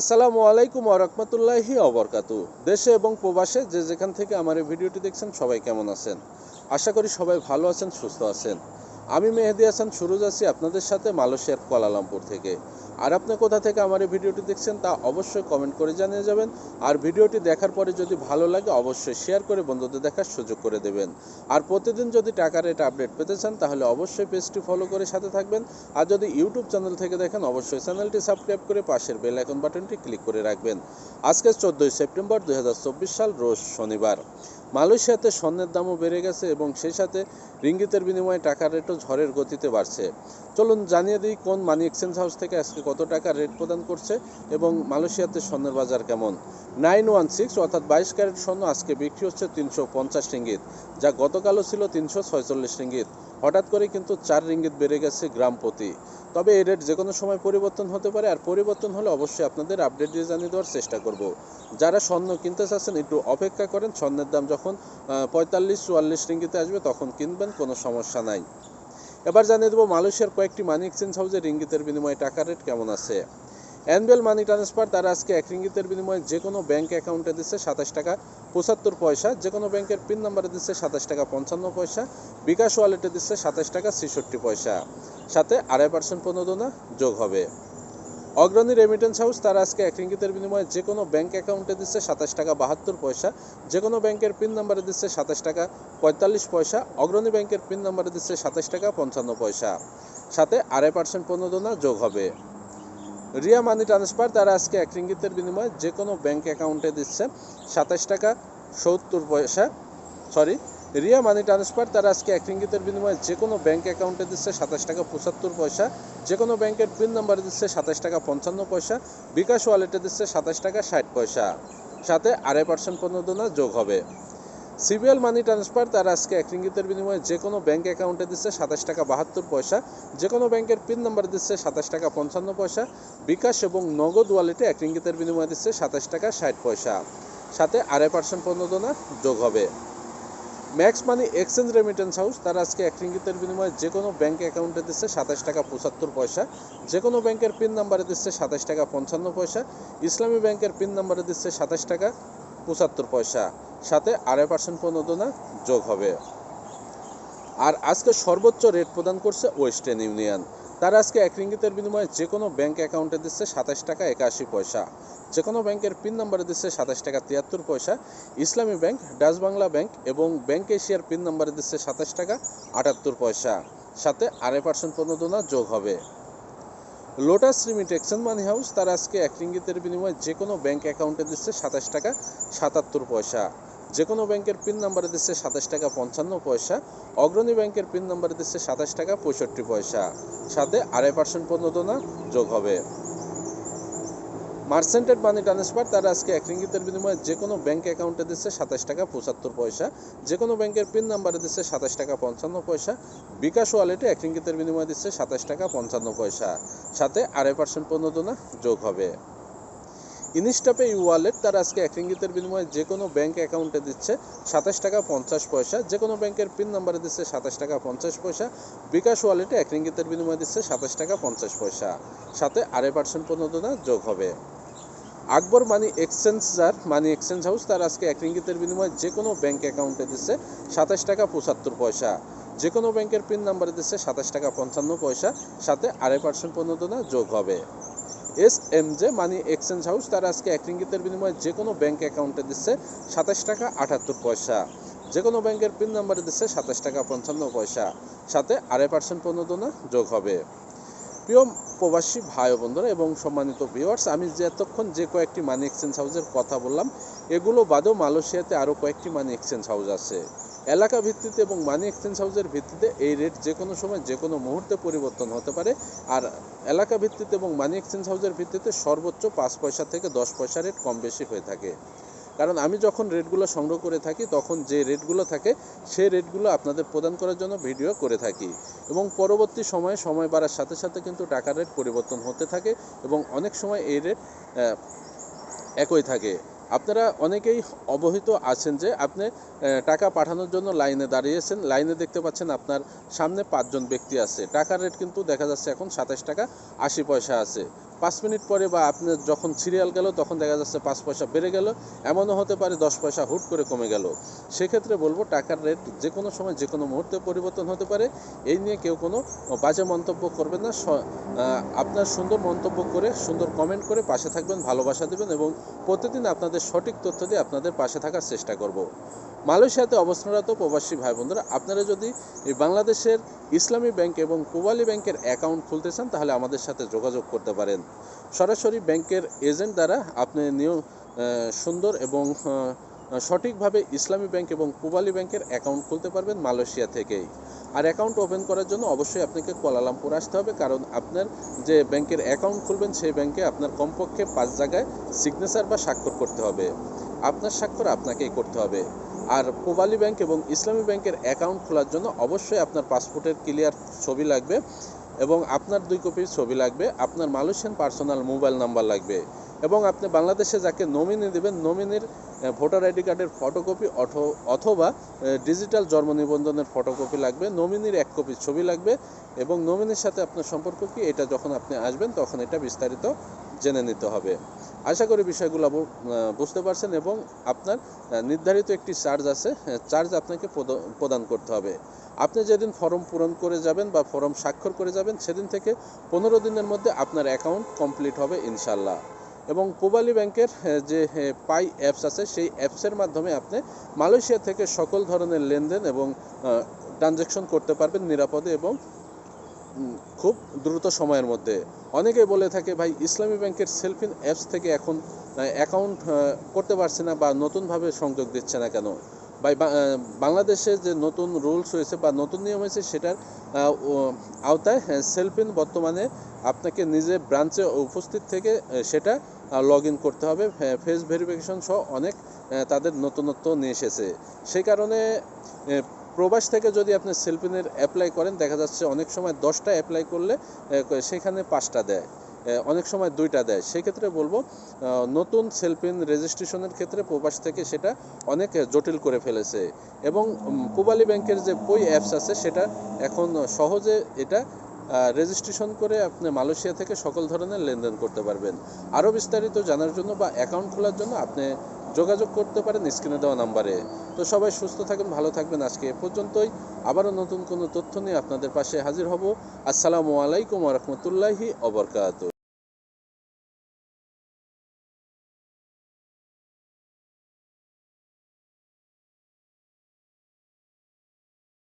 আসসালামু আলাইকুম আরহামতুল্লাহি অবরকাতু দেশে এবং প্রবাসে যে যেখান থেকে আমার এই ভিডিওটি দেখছেন সবাই কেমন আছেন? আশা করি সবাই ভালো আছেন, সুস্থ আছেন। আমি মেহেদি হাসান, সুরজ আছি আপনাদের সাথে মালয়েশিয়ার কোয়ালালামপুর থেকে। আর আপনি কোথা থেকে আমার এই ভিডিওটি দেখছেন তা অবশ্যই কমেন্ট করে জানিয়ে যাবেন। আর ভিডিওটি দেখার পরে যদি ভালো লাগে, অবশ্যই শেয়ার করে বন্ধুদের দেখার সুযোগ করে দেবেন। আর প্রতিদিন যদি টাকা রেট আপডেট পেতে চান, তাহলে অবশ্যই পেজটি ফলো করে সাথে থাকবেন। আর যদি ইউটিউব চ্যানেল থেকে দেখেন, অবশ্যই চ্যানেলটি সাবস্ক্রাইব করে পাশের বেল আইকন বাটনটি ক্লিক করে রাখবেন। আজকে চোদ্দোই সেপ্টেম্বর দু হাজার চব্বিশ সাল, রোজ শনিবার। মালয়েশিয়াতে স্বর্ণের দামও বেড়ে গেছে এবং সেই সাথে রিঙ্গিতের বিনিময়ে টাকার রেটও ঝড়ের গতিতে বাড়ছে। চলুন জানিয়ে দিই কোন মানি এক্সচেঞ্জ হাউস থেকে আজকে কত টাকা রেট প্রদান করছে এবং মালয়েশিয়াতে স্বর্ণের বাজার কেমন? নাইন ওয়ান সিক্স অর্থাৎ বাইশ ক্যারেট স্বর্ণ আজকে বিক্রি হচ্ছে তিনশো পঞ্চাশ রিঙ্গিত, যা গতকালও ছিল তিনশো ছয়চল্লিশ রিঙ্গিত। হঠাৎ করে কিন্তু চার রিঙ্গিত বেড়ে গেছে গ্রাম প্রতি। তবে এই রেট যে কোনো সময় পরিবর্তন হতে পারে, আর পরিবর্তন হলে অবশ্যই আপনাদের আপডেট দিয়ে জানিয়ে দেওয়ার চেষ্টা করব। যারা স্বর্ণ কিনতে চাচ্ছেন, একটু অপেক্ষা করেন, স্বর্ণের দাম যখন পঁয়তাল্লিশ, চুয়াল্লিশ রিঙ্গিতে আসবে, তখন কিনবেন, কোনো সমস্যা নাই। এবার জানিয়ে দেবো মালয়েশিয়ার কয়েকটি মানি এক্সচেঞ্জ হাউসে রিঙ্গিতের বিনিময়ে টাকা রেট কেমন আছে। অ্যানুয়াল মানি ট্রান্সফার তারা আজকে এক রিঙ্গিতের বিনিময়ে যে কোনো ব্যাঙ্ক অ্যাকাউন্টে দিচ্ছে সাতাশ টাকা পঁচাত্তর পয়সা যে কোনো ব্যাংকের পিন নাম্বারে দিচ্ছে সাতাশ টাকা পঞ্চান্ন পয়সা, বিকাশ ওয়ালেটে দিচ্ছে সাতাশ টাকা ছেষট্টি পয়সা। সাথে আড়াই পার্সেন্ট প্রণোদনা যোগ হবে। অগ্রণী রেমিটেন্স হাউস তারা আজকে এক রিঙ্গিতের বিনিময়ে যে কোনো ব্যাংক অ্যাকাউন্টে দিচ্ছে সাতাশ টাকা বাহাত্তর পয়সা যে কোনো ব্যাংকের পিন নাম্বারে দিচ্ছে সাতাশ টাকা পঁয়তাল্লিশ পয়সা, অগ্রণী ব্যাংকের পিন নাম্বারে দিচ্ছে সাতাশ টাকা পঞ্চান্ন পয়সা। সাথে আড়াই পার্সেন্ট প্রণোদনা যোগ হবে। রিয়া মানি ট্রান্সফার তারা আজকে এক রিঙ্গিতের বিনিময়ে যে কোনো ব্যাংক অ্যাকাউন্টে দিচ্ছে সাতাশ টাকা সত্তর পয়সা সরি রিয়া মানি ট্রান্সফার তারা আজকে এক রিঙ্গিতের বিনিময়ে যে কোনো ব্যাংক অ্যাকাউন্টে দিচ্ছে সাতাশ টাকা পঁচাত্তর পয়সা যে কোনো ব্যাংকের পিন নাম্বারে দিচ্ছে সাতাশ টাকা পঞ্চান্ন পয়সা, বিকাশ ওয়ালেটে দিচ্ছে সাতাশ টাকা ষাট পয়সা। সাথে আড়াই পার্সেন্ট প্রণোদনা যোগ হবে। সিবিএল মানি ট্রান্সফার তারা আজকে এক রিঙ্গিতের বিনিময়ে যে কোনো ব্যাংক অ্যাকাউন্টে দিচ্ছে সাতাশ টাকা বাহাত্তর পয়সা যে কোনো ব্যাংকের পিন নাম্বার দিচ্ছে সাতাশ টাকা পঞ্চান্ন পয়সা, বিকাশ এবং নগদ ওয়ালেটে এক রিঙ্গিতের বিনিময়ে দিচ্ছে সাতাশ টাকা ষাট পয়সা। সাথে আড়াই পার্সেন্ট প্রণোদনা যোগ হবে। Max money exchange remittance house তারা আজকে এক রিঙ্গিতের বিনিময়ে যে কোনো ব্যাংক অ্যাকাউন্টে দিচ্ছে সাতাশ টাকা পঁচাত্তর পয়সা যে কোনো ব্যাংকের পিন নাম্বারে দিচ্ছে সাতাশ টাকা পঞ্চান্ন পয়সা, ইসলামী ব্যাংকের পিন নাম্বারে দিচ্ছে সাতাশ টাকা পঁচাত্তর পয়সা। সাথে আড়াই পার্সেন্ট প্রণোদনা যোগ হবে। আর আজকে সর্বোচ্চ রেট প্রদান করছে ওয়েস্টার্ন ইউনিয়ন তারা আজকে এক রিঙ্গিতের বিনিময়ে যে কোনো ব্যাংক অ্যাকাউন্টে দিচ্ছে সাতাশ টাকা একাশি পয়সা। যে কোনো ব্যাংকের পিন নাম্বারে দিচ্ছে সাতাশ টাকা তিয়াত্তর পয়সা। Islami bank Dutch Bangla bank এবং ব্যাংক এশিয়ার পিন নাম্বারে দিচ্ছে সাতাশ টাকা আটাত্তর পয়সা। সাথে আড়াই পার্সেন্ট প্রণোদনা যোগ হবে। Lotus remit exchange money house তারা আজকে এক রিঙ্গিতের বিনিময়ে যে কোনো ব্যাঙ্ক অ্যাকাউন্টে দিচ্ছে সাতাশ টাকা সাতাত্তর পয়সা। যে কোনো ব্যাংকের পিন নাম্বারে দিচ্ছে সাতাশ টাকা পঞ্চান্ন পয়সা। অগ্রণী ব্যাংকের পিন নাম্বারে দিচ্ছে সাতাশ টাকা পঁয়ষট্টি পয়সা। সাথে আড়াই পার্সেন্ট পণ্যদনা যোগ হবে। মার্সেন্টেড মানি ট্রান্সফার, তারা আজকে এক রিঙ্গিতের বিনিময়ে যে কোনো ব্যাংক অ্যাকাউন্টে দিচ্ছে সাতাশ টাকা পঁচাত্তর পয়সা যে কোনো ব্যাংকের পিন নাম্বারে দিচ্ছে সাতাশ টাকা পঞ্চান্ন পয়সা, বিকাশ ওয়ালেটে এক রিঙ্গিতের বিনিময়ে দিচ্ছে সাতাশ টাকা পঞ্চান্ন পয়সা। সাথে আড়াই পার্সেন্ট প্রণোদনা যোগ হবে। ইনস্টাপে ই ওয়ালেট, তারা আজকে এক রিঙ্গিতের বিনিময়ে যে কোনো ব্যাংক অ্যাকাউন্টে দিচ্ছে সাতাশ টাকা পঞ্চাশ পয়সা যে কোনো ব্যাংকের পিন নাম্বারে দিচ্ছে সাতাশ টাকা পঞ্চাশ পয়সা, বিকাশ ওয়ালেটে এক রিঙ্গিতের বিনিময়ে দিচ্ছে সাতাশ টাকা পঞ্চাশ পয়সা। সাথে আড়াই পার্সেন্ট প্রণোদনা যোগ হবে। আকবর মানি এক্সচেঞ্জ যার মানি এক্সচেঞ্জ হাউস তার আজকে এক রিঙ্গিতের বিনিময়ে যে কোনো ব্যাংক অ্যাকাউন্টে দিচ্ছে সাতাশ টাকা পঁচাত্তর পয়সা। যে কোনো ব্যাংকের পিন নাম্বারে দিচ্ছে সাতাশ টাকা পঞ্চান্ন পয়সা, সাথে আড়াই পার্সেন্ট প্রণোদনা যোগ হবে। S M J money exchange house তারা আজকে এক রিঙ্গিতের বিনিময়ে যে কোনো ব্যাংক অ্যাকাউন্টে দিচ্ছে সাতাশ টাকা আটাত্তর পয়সা। যে কোনো ব্যাংকের পিন নাম্বারে দিচ্ছে সাতাশ টাকা পঞ্চান্ন পয়সা, সাথে আড়াই পার্সেন্ট প্রণোদনা যোগ হবে। প্রিয় প্রবাসী ভাই বন্ধুরা এবং সম্মানিত ভিউয়ার্স আমি যে এতক্ষণ যে কয়েকটি মানি এক্সচেঞ্জ হাউসের কথা বললাম, এগুলো বাদেও মালয়েশিয়াতে আরও কয়েকটি মানি এক্সচেঞ্জ হাউস আছে। এলাকা ভিত্তিতে এবং মানি এক্সচেঞ্জ হাউসের ভিত্তিতে এই রেট যে কোনো সময় যে কোনো মুহূর্তে পরিবর্তন হতে পারে। আর এলাকা ভিত্তিতে এবং মানি এক্সচেঞ্জ হাউসের ভিত্তিতে সর্বোচ্চ পাঁচ পয়সা থেকে দশ পয়সা রেট কম বেশি হয়ে থাকে। কারণ আমি যখন রেটগুলো সংগ্রহ করে থাকি, তখন যে রেটগুলো থাকে, সেই রেটগুলো আপনাদের প্রদান করার জন্য ভিডিও করে থাকি। এবং পরবর্তী সময়ে সময় বাড়ার সাথে সাথে কিন্তু টাকার রেট পরিবর্তন হতে থাকে এবং অনেক সময় এই রেট একই থাকে। আপনারা অনেকেই অবহিত আছেন যে আপনি টাকা পাঠানোর জন্য লাইনে দাঁড়িয়েছেন, লাইনে দেখতে পাচ্ছেন আপনার সামনে পাঁচজন ব্যক্তি আছে। টাকার রেট কিন্তু দেখা যাচ্ছে এখন সাতাশ টাকা আশি পয়সা আছে। পাঁচ মিনিট পরে বা আপনার যখন সিরিয়াল গেল, তখন দেখা যাচ্ছে পাঁচ পয়সা বেড়ে গেল। এমনও হতে পারে দশ পয়সা হুট করে কমে গেল। সেক্ষেত্রে বলব টাকার রেট যে কোনো সময়, যে কোনো মুহূর্তে পরিবর্তন হতে পারে। এই নিয়ে কেউ কোনো বাজে মন্তব্য করবেন না। আপনার সুন্দর মন্তব্য করে, সুন্দর কমেন্ট করে পাশে থাকবেন, ভালোবাসা দেবেন এবং প্রতিদিন আপনাদের সঠিক তথ্য দিয়ে আপনাদের পাশে থাকার চেষ্টা করব। মালয়েশিয়াতে অবস্থানরত প্রবাসী ভাই বোনেরা আপনারা যদি বাংলাদেশের ইসলামী ব্যাংক এবং পূবালী ব্যাংকের অ্যাকাউন্ট খুলতে চান, তাহলে আমাদের সাথে যোগাযোগ করতে পারেন। সরাসরি ব্যাংকের এজেন্ট দ্বারা আপনি নিয়ম সুন্দর এবং সঠিকভাবে ইসলামী ব্যাংক এবং পূবালী ব্যাংকের অ্যাকাউন্ট খুলতে পারবেন মালয়েশিয়া থেকেই। আর অ্যাকাউন্ট ওপেন করার জন্য অবশ্যই আপনাকে কুয়ালালামপুর আসতে হবে, কারণ আপনার যে ব্যাংকের অ্যাকাউন্ট খুলবেন, সেই ব্যাংকে আপনার কমপক্ষে পাঁচ জায়গায় সিগনেচার বা স্বাক্ষর করতে হবে। আপনার স্বাক্ষর আপনাকেই করতে হবে। আর পূবালী ব্যাংক এবং ইসলামী ব্যাংকের অ্যাকাউন্ট খোলার জন্য অবশ্যই আপনার পাসপোর্টের ক্লিয়ার ছবি লাগবে এবং আপনার দুই কপির ছবি লাগবে, আপনার মালয়েশিয়ান পার্সোনাল মোবাইল নাম্বার লাগবে। এবং আপনি বাংলাদেশে যাকে নমিনি দেবেন নমিনির ভোটার আইডি কার্ডের ফটোকপি অথবা ডিজিটাল জন্ম নিবন্ধনের ফটোকপি লাগবে নমিনির এক কপি ছবি লাগবে এবং নমিনির সাথে আপনার সম্পর্ক কি, এটা যখন আপনি আসবেন তখন এটা বিস্তারিত জেনে নিতে হবে। আশা করি বিষয়গুলো বুঝতে পারছেন এবং আপনার নির্ধারিত একটি চার্জ আছে চার্জ আপনাকে প্রদ- প্রদান করতে হবে। আপনি যেদিন ফর্ম পূরণ করে যাবেন বা ফর্ম স্বাক্ষর করে যাবেন, সেদিন থেকে পনেরো দিনের মধ্যে আপনার অ্যাকাউন্ট কমপ্লিট হবে ইনশাল্লাহ এবং পূবালী ব্যাংকের যে পাই অ্যাপস আছে, সেই অ্যাপসের মাধ্যমে আপনি মালয়েশিয়া থেকে সকল ধরনের লেনদেন এবং ট্রানজ্যাকশন করতে পারবেন নিরাপদে এবং খুব দ্রুত সময়ের মধ্যে। অনেকে বলে থাকে, ভাই, ইসলামী ব্যাংকের সেলফিন অ্যাপস থেকে এখন অ্যাকাউন্ট করতে পারছে না বা নতুনভাবে সংযোগ দিচ্ছে না কেন? ভাই বাংলাদেশে যে নতুন রুলস হয়েছে বা নতুন নিয়ম হয়েছে, সেটার আওতায় সেলফিন বর্তমানে আপনাকে নিজে ব্রাঞ্চে উপস্থিত থেকে সেটা লগ ইন করতে হবে। ফেস ভেরিফিকেশন সহ অনেক তাদের নতুনত্ব নিয়ে এসেছে। সেই কারণে প্রবাস থেকে যদি আপনি সেলফিনের অ্যাপ্লাই করেন, দেখা যাচ্ছে অনেক সময় দশটা অ্যাপ্লাই করলে সেখানে পাঁচটা দেয় অনেক সময় দুইটা দেয়। সেক্ষেত্রে বলব নতুন সেলফিন রেজিস্ট্রেশনের ক্ষেত্রে প্রবাস থেকে সেটা অনেক জটিল করে ফেলেছে। এবং পূবালী ব্যাংকের যে পই অ্যাপস আছে, সেটা এখন সহজে এটা রেজিস্ট্রেশন করে আপনি মালয়েশিয়া থেকে সকল ধরনের লেনদেন করতে পারবেন। আরও বিস্তারিত জানার জন্য বা অ্যাকাউন্ট খোলার জন্য আপনি যোগাযোগ করতে পারেন স্ক্রিনে দেওয়া নাম্বারে তো সবাই সুস্থ থাকেন, ভালো থাকবেন আজকে এ পর্যন্তই। আবারও নতুন কোনো তথ্য নিয়ে আপনাদের পাশে হাজির হব। আসসালামু আলাইকুম রহমতুল্লাহি অবরকাত